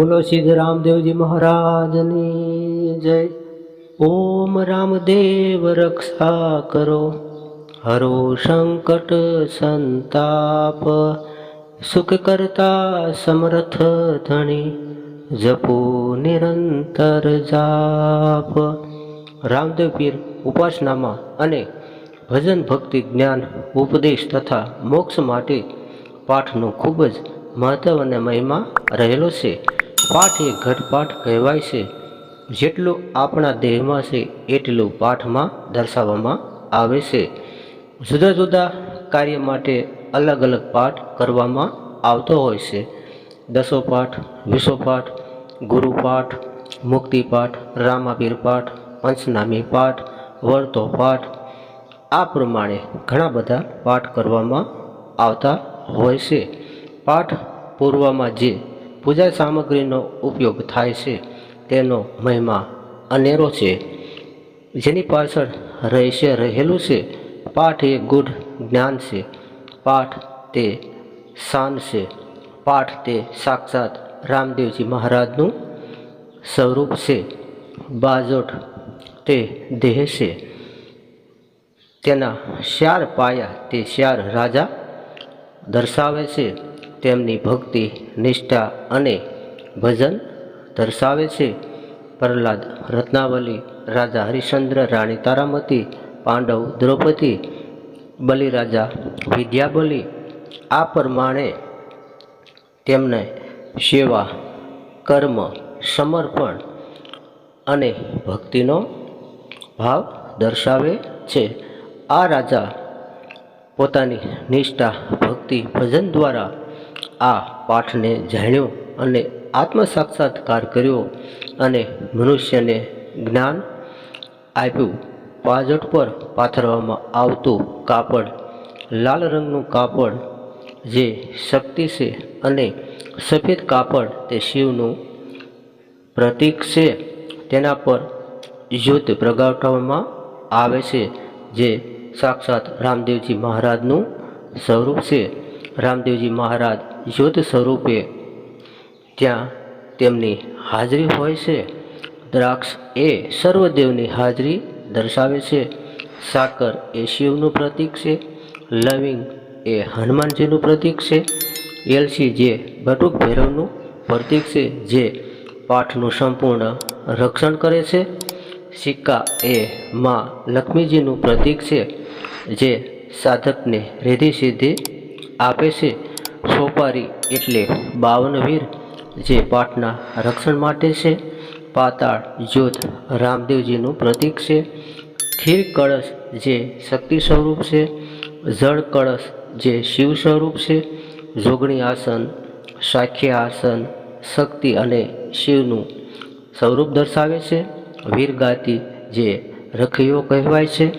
બોલો સિદ્ધ રામદેવજી મહારાજની જય. ઓમ રામદેવ રક્ષા કરો. હરો સંકટ સંતાપ. સુખ કરતા સમર્થ ધણી. જપો નિરંતર જાપ. રામદેવ પીર ઉપાસનામાં અને ભજન ભક્તિ જ્ઞાન ઉપદેશ તથા મોક્ષ માટે પાઠનું ખૂબ જ મહત્વ અને મહિમા રહેલો છે. પાઠ એ ઘટપાઠ કહેવાય છે. જેટલું આપણા દેહમાં છે, એટલું પાઠમાં દર્શાવવામાં આવે છે. જુદા જુદા કાર્ય માટે અલગ અલગ પાઠ કરવામાં આવતો હોય છે. દસો પાઠ, વિસો પાઠ, ગુરુ પાઠ, મુક્તિ પાઠ, રામાપીર પાઠ, પંચનામી પાઠ, વર્તો પાઠ, આ પ્રમાણે ઘણા બધા પાઠ કરવામાં આવતા હોય છે. પાઠ પૂર્વમાં જે પૂજા સામગ્રીનો ઉપયોગ થાય છે, તેનો મહિમા અનેરો છે. જેની પાછળ રહસ્ય રહેલું છે, પાઠ એ ગુઢ જ્ઞાન છે, પાઠ તે શાન છે, પાઠ તે સાક્ષાત રામદેવજી મહારાજનું સ્વરૂપ છે બાજોટ તે દેહ છે. તેના શ્યાર પાયા તે શ્યાર રાજા દર્શાવે છે તેમની ભક્તિ, નિષ્ઠા અને ભજન દર્શાવે છે. પ્રહલાદ રત્નાવલી, રાજા હરિશ્ચંદ્ર, રાણી તારામતી, પાંડવ દ્રૌપદી, બલિરાજા વિદ્યાબલી, આ પ્રમાણે તેમને સેવા, કર્મ, સમર્પણ અને ભક્તિનો ભાવ દર્શાવે છે. આ રાજા પોતાની નિષ્ઠા, ભક્તિ, ભજન દ્વારા આ પાઠને જાણ્યો અને આત્મ સાક્ષાત્કાર કર્યો અને મનુષ્યને જ્ઞાન આપ્યું. પાજટ પર પાથરવામાં આવતું કાપડ, લાલ રંગનું કાપડ, જે શક્તિ છે અને સફેદ કાપડ તે શિવનું પ્રતીક છે, તેના પર યુદ્ધ પ્રગટાવવામાં આવે છે, જે સાક્ષાત રામદેવજી મહારાજનું સ્વરૂપ છે. રામદેવજી મહારાજ જ્યોત સ્વરૂપે ત્યાં તેમની હાજરી હોય છે, દ્રાક્ષ એ સર્વદેવની હાજરી દર્શાવે છે. સાકર એ શિવનું પ્રતીક છે, લવિંગ એ હનુમાનજીનું પ્રતીક છે, એલસી જે બટુક ભૈરવનું પ્રતીક છે, જે પાઠનું સંપૂર્ણ રક્ષણ કરે છે. સિક્કા એ માં લક્ષ્મીજીનું પ્રતીક છે, જે સાધકને રેધી સિદ્ધિ આપે છે. સોપારી એટલે બાવન વીર જે પાઠના રક્ષણ માટે છે. પાતાળ જ્યોત રામદેવજીનું પ્રતીક છે. ખીર કળશ જે શક્તિ સ્વરૂપ છે. જળ કળશ જે શિવ સ્વરૂપ છે. જોગણી આસન, સાખ્ય આસન, શક્તિ અને શિવનું સ્વરૂપ દર્શાવે છે. વીરગાતી જે રખીઓ કહેવાય છે.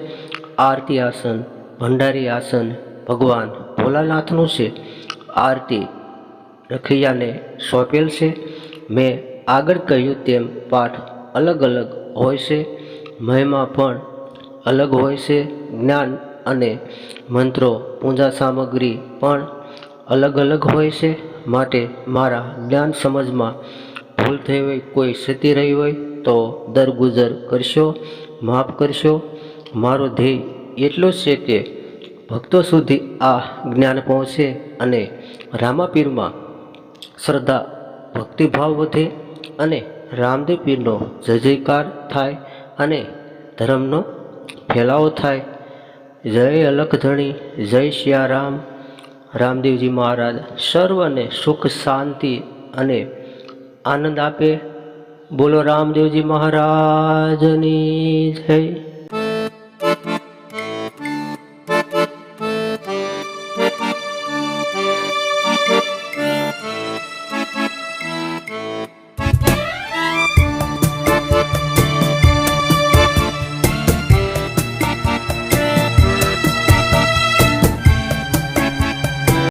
આરતી આસન, ભંડારી આસન ભગવાન ભોલાનાથનું છે. આરતી રખૈયાને સોંપેલ છે. મેં આગળ કહ્યું તેમ પાઠ અલગ અલગ હોય છે. મહિમા પણ અલગ હોય છે. જ્ઞાન અને મંત્રો, પૂજા સામગ્રી પણ અલગ અલગ હોય છે. માટે મારા જ્ઞાન સમજમાં ભૂલ થઈ હોય, કોઈ ક્ષતિ રહી હોય, તો દરગુજર કરશો, માફ કરશો. મારો ધ્યેય એટલો છે કે ભક્તો સુધી આ જ્ઞાન પહોંચે અને રામાપીરમાં શ્રદ્ધા, ભક્તિભાવ વધે અને રામદેવ પીરનો જય જયકાર થાય અને ધર્મનો ફેલાવો થાય. જય અલખધણી જય સિયારામ રામદેવજી મહારાજ સર્વને સુખ, શાંતિ અને આનંદ આપે. બોલો રામદેવજી મહારાજની જય.